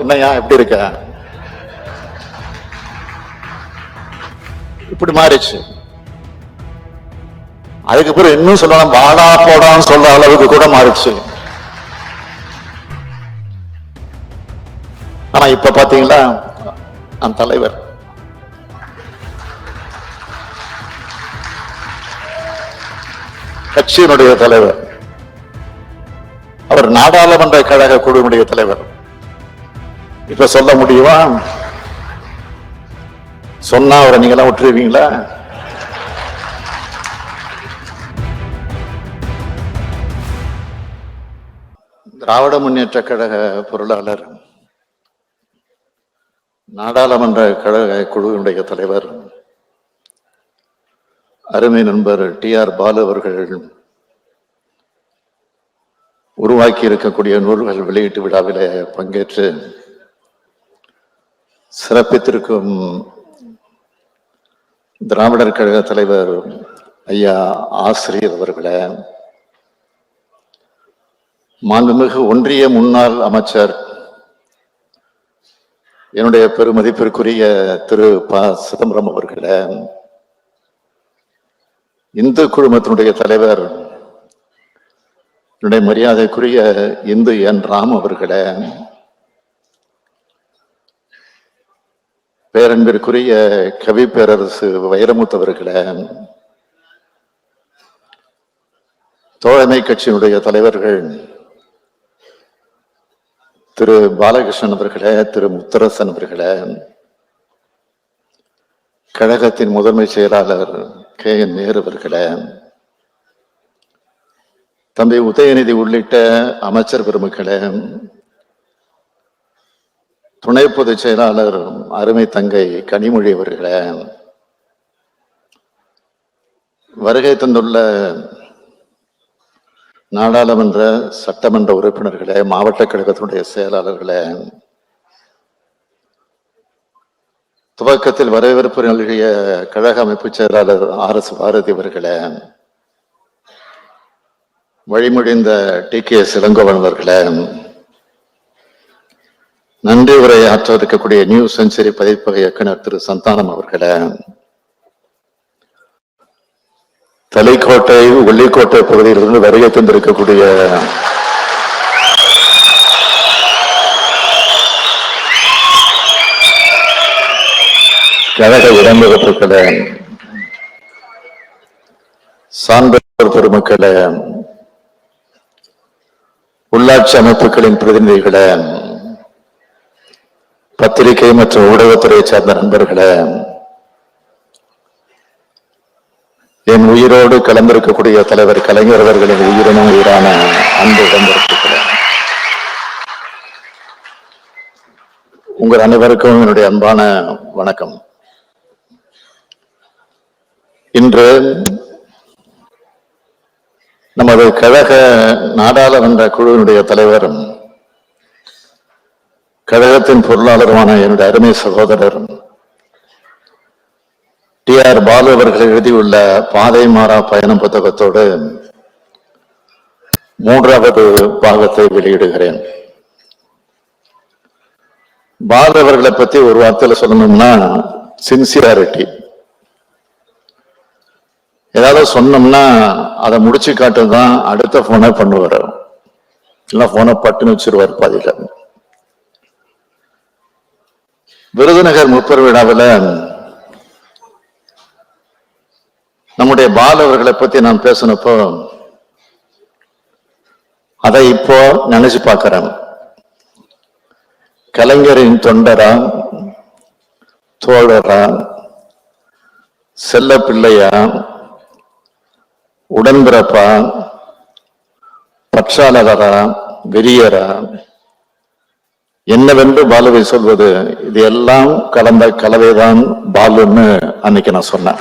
என்னய்யா எப்படி இருக்க? இப்படி மாறிச்சு அதுக்கப்புறம் இன்னும் சொல்லலாம் வாடா போடான்னு சொல்ற அளவுக்கு கூட மாறிடுச்சு. ஆனா இப்ப பாத்தீங்களா அந்த தலைவர். கட்சியினுடைய தலைவர். அவர் நாடாளுமன்ற கழக குழுவினுடைய தலைவர். இப்ப சொல்ல முடியுமா? சொன்னா அவரை நீங்க எல்லாம் விட்டுருவீங்களா? திராவிட முன்னேற்ற கழக பொருளாளர் நாடாளுமன்ற கழக குழுவினுடைய தலைவர் அருமை நண்பர் டி ஆர் பாலு அவர்கள் உருவாக்கி இருக்கக்கூடிய நூல்கள் வெளியீட்டு விழாவிலே பங்கேற்று சிறப்பித்திருக்கும் திராவிடர் கழக தலைவர் ஐயா ஆசிரியர் அவர்களே மாண்புமிகு ஒன்றிய முன்னாள் அமைச்சர் என்னுடைய பெருமதிப்பிற்குரிய திரு ப. சிதம்பரம் அவர்களே இந்து குழுமத்தினுடைய தலைவர் என்னுடைய மரியாதைக்குரிய இந்து என் ராம் அவர்களே பேரன்பிற்குரிய கவி பேரரசு வைரமுத்து அவர்களே தோழமை கட்சியினுடைய தலைவர்கள் திரு பாலகிருஷ்ணன் அவர்களே திரு முத்தரசன் அவர்களே கழகத்தின் முதன்மை செயலாளர் கே. என். நேரு அவர்களே தம்பி உதயநிதி உள்ளிட்ட அமைச்சர் பெருமக்களே துணை பொதுச் செயலாளர் அருமை தங்கை கனிமொழி அவர்களே வருகை தந்துள்ள நாடாளுமன்ற சட்டமன்ற உறுப்பினர்களே மாவட்ட கழகத்தினுடைய செயலாளர்களே துவக்கத்தில் வரவேற்பு நல்கிய கழக அமைப்பு செயலாளர் ஆர் எஸ் பாரதி அவர்களே வழிமொழிந்த டி கே இளங்கோவன் அவர்களே நன்றி உரையாற்ற ஆற்ற இருக்கக்கூடிய நியூ செஞ்சுரி பதிப்பக இயக்குனர் திரு சந்தானம் அவர்களே. தலைக்கோட்டை உள்ளிக்கோட்டை பகுதியிலிருந்து வருகை தந்திருக்கக்கூடிய கழக இடம்பெறுக்களே சான்றோர் பெருமக்களே உள்ளாட்சி அமைப்புகளின் பிரதிநிதிகளே பத்திரிகை மற்றும் ஊடகத்துறையை சார்ந்த நண்பர்களே என் உயிரோடு கலந்திருக்கக்கூடிய தலைவர் கலைஞர் அவர்களின் உயிரினும் உயிரான அன்பு இடம்பெறுகிறேன் உங்கள் அனைவருக்கும் என்னுடைய அன்பான வணக்கம். இன்று நமது கழக நாடாளுமன்ற குழுவினுடைய தலைவரும் கழகத்தின் பொருளாளருமான என்னுடைய அருமை சகோதரர் டி ஆர் பாலு அவர்கள் எழுதியுள்ள பாதை மாறா பயணம் புத்தகத்தோடு மூன்றாவது பாகத்தை வெளியிடுகிறேன். பாலு அவர்களை பத்தி ஒரு வார்த்தையில சொல்லணும்னா சின்சியாரிட்டி ஏதாவது சொன்னோம்னா அதை முடிச்சு காட்டுதான் அடுத்த போனை பண்ணுவார். இல்லை போனை பட்டுன்னு வச்சிருவார் பாதியில. விருதுநகர் முப்பர் விழாவில் நம்முடைய பால் அவர்களை பத்தி நான் பேசினப்போ அதை இப்போ நினைச்சு பார்க்கிறேன். கலைஞரின் தொண்டரா தோழரா செல்ல பிள்ளையா உடன்பிறப்பா பற்றாளரா வெறியரா என்னவென்று பாலுவை சொல்வது இது எல்லாம் கலந்த கலவைதான் பாலுன்னு அன்னைக்கு நான் சொன்னேன்.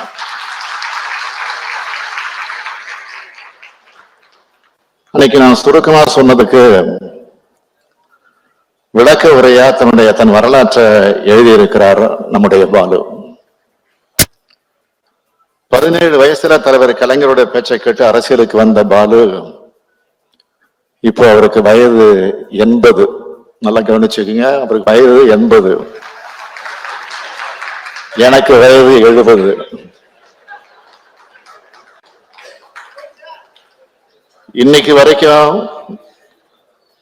அன்னைக்கு நான் சுருக்கமா சொன்னதுக்கு விளக்க உரையா தன்னுடைய தன் வரலாற்றை எழுதியிருக்கிறார் நம்முடைய பாலு. பதினேழு வயசுல தலைவர் கலைஞருடைய பேச்சை கேட்டு அரசியலுக்கு வந்த பாலு இப்போ அவருக்கு வயது எண்பது. நல்லா கவனிச்சுக்கோங்க. அப்புறம் வயது எண்பது. எனக்கு வயது எழுபது. இன்னைக்கு வரைக்கும்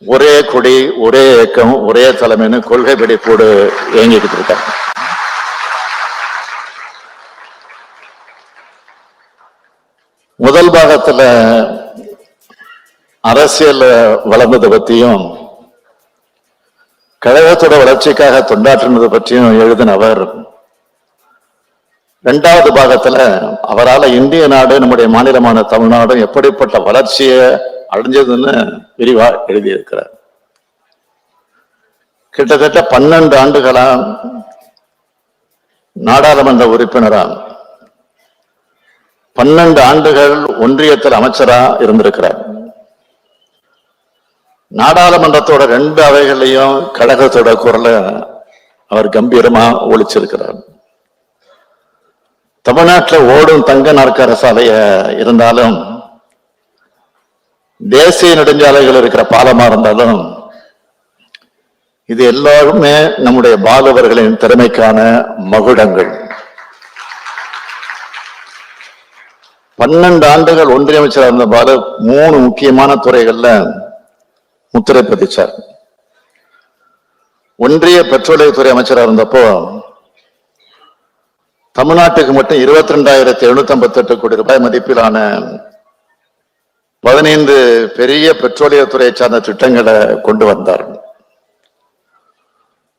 ஒரே கொடி ஒரே இயக்கம் ஒரே தலைமைன்னு கொள்கை வெடிப்போடு இயங்கிக்கிட்டு இருக்காங்க. முதல் பாகத்துல அரசியல் வளர்ந்ததை பத்தியும் கழகத்தோட வளர்ச்சிக்காக தொண்டாற்றினது பற்றியும் எழுதின அவர் இரண்டாவது பாகத்துல அவரால இந்திய நாடு நம்முடைய மாநிலமான தமிழ்நாடும் எப்படிப்பட்ட வளர்ச்சியை அடைஞ்சதுன்னு விரிவா எழுதியிருக்கிறார். கிட்டத்தட்ட பன்னெண்டு ஆண்டுகளா நாடாளுமன்ற உறுப்பினரா பன்னெண்டு ஆண்டுகள் ஒன்றியத்தில் அமைச்சரா இருந்திருக்கிறார். நாடாளுமன்றத்தோட ரெண்டு அவைகளையும் கழகத்தோட குரல அவர் கம்பீரமா ஒழிச்சிருக்கிறார். தமிழ்நாட்டில் ஓடும் தங்க நாற்கார சாலைய இருந்தாலும் தேசிய நெடுஞ்சாலைகள் இருக்கிற பாலமா இருந்தாலும் இது எல்லாருமே நம்முடைய பாலவர்களின் திறமைக்கான மகுடங்கள். பன்னெண்டு ஆண்டுகள் ஒன்றிய அமைச்சராக இருந்த பாலு மூணு முக்கியமான துறைகள்ல முத்திரை பதிச்சார். ஒன்றிய பெட்ரோலியத்துறை அமைச்சராக இருந்தப்போ தமிழ்நாட்டுக்கு மட்டும் இருபத்தி ரெண்டாயிரத்தி எழுநூத்தி ஐம்பத்தி எட்டு கோடி ரூபாய் மதிப்பிலான பதினைந்து பெரிய பெட்ரோலியத்துறை சார்ந்த திட்டங்களை கொண்டு வந்தார்.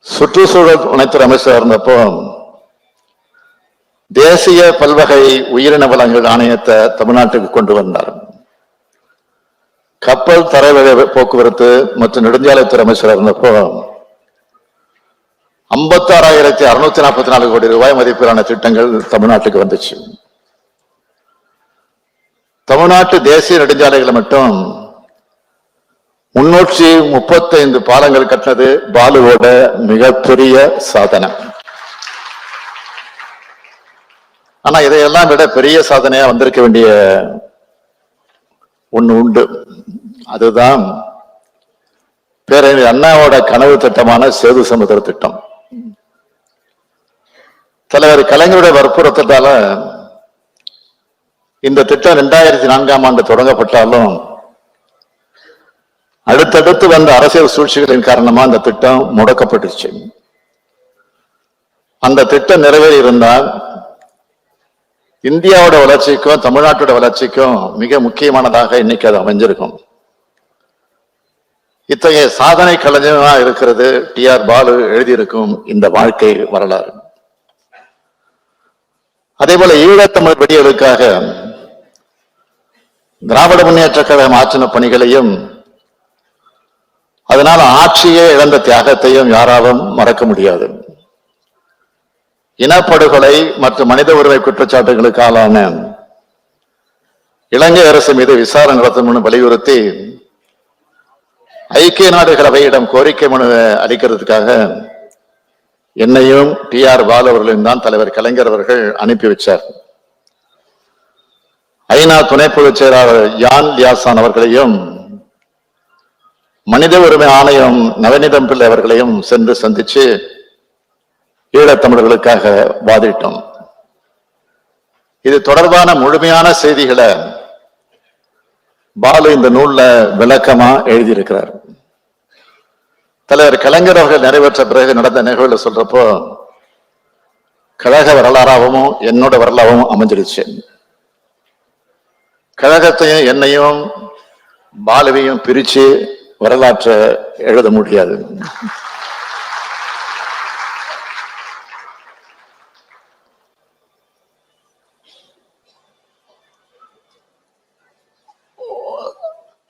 சுற்றுச்சூழல் துணைத்துறை அமைச்சராக இருந்தப்போ தேசிய பல்வகை உயிரின வளங்கள் ஆணையத்தை தமிழ்நாட்டுக்கு கொண்டு வந்தார். கப்பல் தரைவழி போக்குவரத்து மற்றும் நெடுஞ்சாலைத்துறை அமைச்சராக இருந்தப்போ ஐம்பத்தாறாயிரத்தி அறுநூத்தி நாற்பத்தி நாலு கோடி ரூபாய் மதிப்பிலான திட்டங்கள் தமிழ்நாட்டுக்கு வந்துச்சு. தமிழ்நாட்டு தேசிய நெடுஞ்சாலைகளை மட்டும் முன்னூற்றி முப்பத்தைந்து பாலங்கள் கட்டினது பாலுவோட மிகப்பெரிய சாதனை. ஆனா இதையெல்லாம் விட பெரிய சாதனையா வந்திருக்க வேண்டிய ஒன்று உண்டு. அதுதான் பேரறிஞர் அண்ணாவோட கனவு திட்டமான சேது சமுத்திர திட்டம். தலைவர் கலைஞருடைய வற்புறுத்தத்தால இந்த திட்டம் ரெண்டாயிரத்தி நான்காம் ஆண்டு தொடங்கப்பட்டாலும் அடுத்தடுத்து வந்த அரசியல் சூழ்ச்சிகளின் காரணமா அந்த திட்டம் முடக்கப்பட்டுச்சு. அந்த திட்டம் நிறைவேறி இருந்தால் இந்தியாவோட வளர்ச்சிக்கும் தமிழ்நாட்டோட வளர்ச்சிக்கும் மிக முக்கியமானதாக இன்னைக்கு அது அமைஞ்சிருக்கும். இத்தகைய சாதனை கலைஞனா இருக்கிறது டி ஆர் பாலு எழுதியிருக்கும் இந்த வாழ்க்கை வரலாறு. அதே போல ஈழத்தமிழ் வெடியலுக்காக திராவிட முன்னேற்ற கழகம் ஆற்றின பணிகளையும் அதனால ஆட்சியே இழந்த தியாகத்தையும் யாராலும் மறக்க முடியாது. இனப்படுகொலை மற்றும் மனித உரிமை குற்றச்சாட்டுகளுக்கு ஆளான இலங்கை அரசு மீது விசாரணை நடத்தணும்னு வலியுறுத்தி ஐக்கிய நாடுகள் அவையிடம் கோரிக்கை மனு அளிக்கிறதுக்காக என்னையும் டி ஆர் பாலு அவர்களையும் தான் தலைவர் கலைஞர் அவர்கள் அனுப்பி வச்சார். ஐநா துணை பொதுச் செயலாளர் யான் லியாசான் அவர்களையும் மனித உரிமை ஆணையம் நவநீதம் பிள்ளை அவர்களையும் சென்று சந்திச்சு ஈழத்தமிழர்களுக்காக வாதிட்டோம். இது தொடர்பான முழுமையான செய்திகளை பாலு இந்த நூல்ல விளக்கமா எழுதியிருக்கிறார். தலைவர் கலைஞர் அவர்கள் நிறைவேற்ற பிறகு நடந்த நிகழ்வுல சொல்றப்போ கழக வரலாறாகவும் என்னோட வரலாறாகவும் அமைஞ்சிடுச்சு. கழகத்தையும் என்னையும் பாலுவையும் பிரிச்சு வரலாற்றை எழுத முடியாது.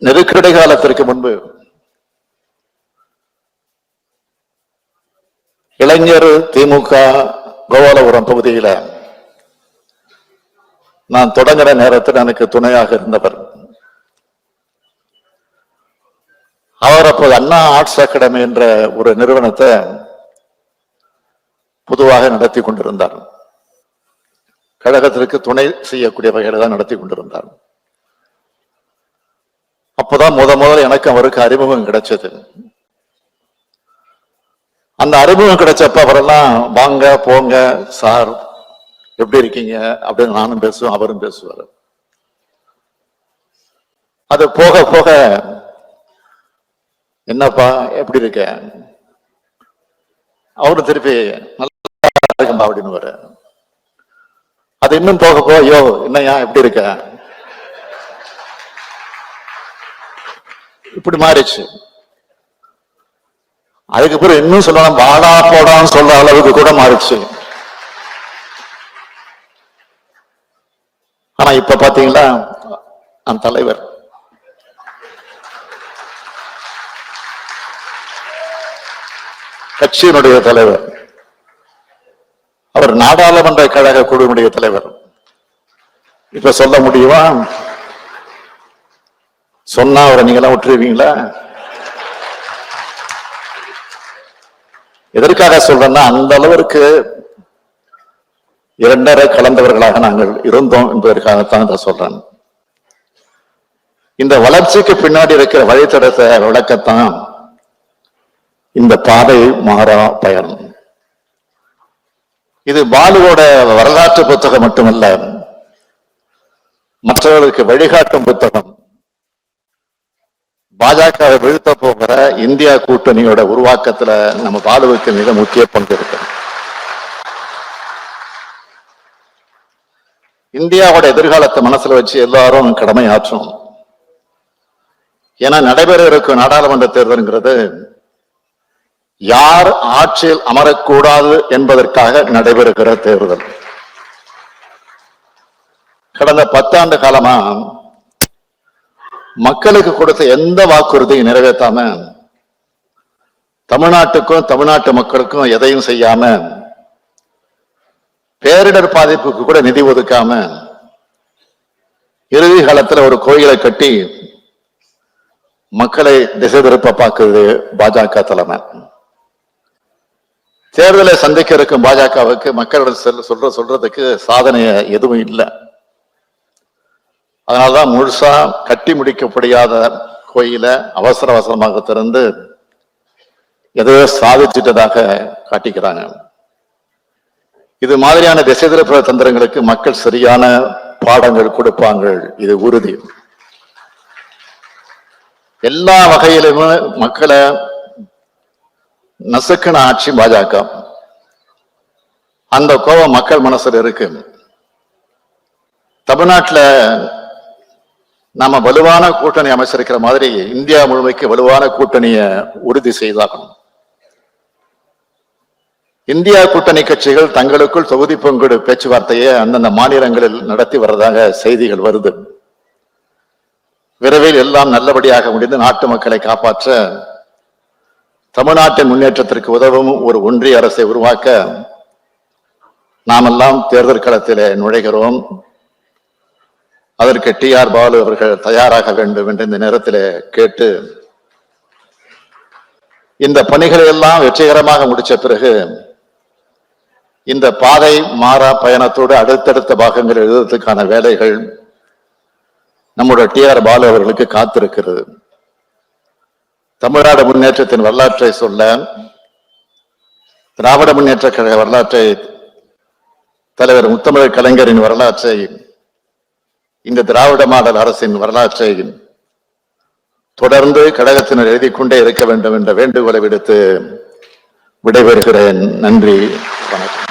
நெருக்கடி காலத்திற்கு முன்பு இளைஞர் திமுக கோபாலபுரம் பகுதியில நான் தொடங்குற நேரத்தில் எனக்கு துணையாக இருந்தவர். அவர் அப்போது அண்ணா ஆர்ட்ஸ் அகாடமி என்ற ஒரு நிறுவனத்தை பொதுவாக நடத்தி கொண்டிருந்தார். கழகத்திற்கு துணை செய்யக்கூடிய வகையில தான் நடத்தி கொண்டிருந்தார். அப்போதான் முத முதல்ல எனக்கு அவருக்கு அறிமுகம் கிடைச்சது. அந்த அறிமுகம் கிடைச்சப்ப அவரெல்லாம் வாங்க போங்க சார் எப்படி இருக்கீங்க? அப்படின்னு நானும் பேசுவேன் அவரும் பேசுவார். அது போக போக என்னப்பா எப்படி இருக்க? அவரு திருப்பி நல்லா இருக்கும்பா அப்படின்னு வர அது இன்னும் போக போக ஐயோ என்னையா எப்படி இருக்க? இப்படி மாறிச்சு அதுக்கப்புறம் இன்னும் சொல்லலாம் வாடா போடான்னு சொல்ற அளவுக்கு கூட மாறிச்சு ஆனா இப்ப பாத்தீங்களா அந்த தலைவர். கட்சியினுடைய தலைவர். அவர் நாடாளுமன்ற கழக குழுவினுடைய தலைவர். இப்ப சொல்ல முடியுமா? சொன்னா அவரை நீங்களாம் விட்டுருவீங்களா? எதற்காக சொல்றேன்னா அந்த அளவிற்கு இரண்டரை கலந்தவர்களாக நாங்கள் இருந்தோம் என்பதற்காகத்தான் இதை சொல்றேன். இந்த வளர்ச்சிக்கு பின்னாடி இருக்கிற வழித்தடத்தை விளக்கத்தான் இந்த பாதை மாறா பயணம் இது பாலுவோட வரலாற்று புத்தகம் மட்டுமல்ல மற்றவர்களுக்கு வழிகாட்டும் புத்தகம். பாஜகவை வீழ்த்த போகிற இந்தியா கூட்டணியோட உருவாக்கத்துல நம்ம பாலுவுக்கு மிக முக்கிய பங்கு இருக்கு. இந்தியாவோட எதிர்காலத்தை மனசுல வச்சு எல்லாரும் கடமை ஆற்றணும் ஏன்னா நடைபெற இருக்கும் நாடாளுமன்ற தேர்தல்ங்கிறது யார் ஆட்சியில் அமரக்கூடாது என்பதற்காக நடைபெறுகிற தேர்தல். கடந்த பத்தாண்டு காலமா மக்களுக்கு கொடுத்த எந்த வாக்குறுதியும் நிறைவேற்றாம தமிழ்நாட்டுக்கும் தமிழ்நாட்டு மக்களுக்கும் எதையும் செய்யாம பேரிடர் பாதிப்புக்கு கூட நிதி ஒதுக்காம இறுதி காலத்துல ஒரு கோயிலை கட்டி மக்களை திசை திருப்ப பார்க்குது பாஜக தலைமை. தேர்தலை சந்திக்க இருக்கும் பாஜகவுக்கு மக்களிடம் சொல்ற சொல்றதுக்கு சாதனை எதுவும் இல்லை. அதனாலதான் முழுசா கட்டி முடிக்கப்படியாத கோயில அவசர அவசரமாக திறந்து எதையோ சாதிச்சிட்டதாக காட்டிக்கிறாங்க. இது மாதிரியான திசை திருப்புற தந்திரங்களுக்கு மக்கள் சரியான பாடங்கள் கொடுப்பாங்க இது உறுதி. எல்லா வகையிலுமே மக்களை நசுக்கின ஆட்சி பாஜக. அந்த கோபம் மக்கள் மனசுல இருக்கு. தமிழ்நாட்டுல நாம வலுவான கூட்டணி அமைச்சிருக்கிற மாதிரி இந்தியா முழுமைக்கு வலுவான கூட்டணியை உறுதி செய்தாகணும். இந்தியா கூட்டணி கட்சிகள் தங்களுக்குள் தொகுதி பங்கீடு பேச்சுவார்த்தையை அந்தந்த மாநிலங்களில் நடத்தி வர்றதாக செய்திகள் வருது. விரைவில் எல்லாம் நல்லபடியாக முடிந்து நாட்டு மக்களை காப்பாற்ற தமிழ்நாட்டின் முன்னேற்றத்திற்கு உதவும் ஒரு ஒன்றிய அரசை உருவாக்க நாமெல்லாம் தேர்தல் களத்திலே நுழைகிறோம். அதற்கு டி ஆர் பாலு அவர்கள் தயாராக வேண்டும் என்று இந்த நேரத்திலே கேட்டு இந்த பணிகளை எல்லாம் வெற்றிகரமாக முடிச்ச பிறகு இந்த பாதை மாறா பயணத்தோடு அடுத்தடுத்த பாகங்கள் எழுதுவதற்கான வேலைகள் நம்முடைய டி ஆர் பாலு அவர்களுக்கு காத்திருக்கிறது. தமிழ்நாடு முன்னேற்றத்தின் வரலாற்றை சொல்ல திராவிட முன்னேற்ற கழக வரலாற்றை தலைவர் முத்தமிழ் கலைஞரின் வரலாற்றை இந்த திராவிட மாடல் அரசின் வரலாற்றை தொடர்ந்து கழகத்தினர் எழுதி கொண்டே இருக்க வேண்டும் என்ற வேண்டுகோளை விடுத்து விடைபெறுகிறேன். நன்றி. வணக்கம்.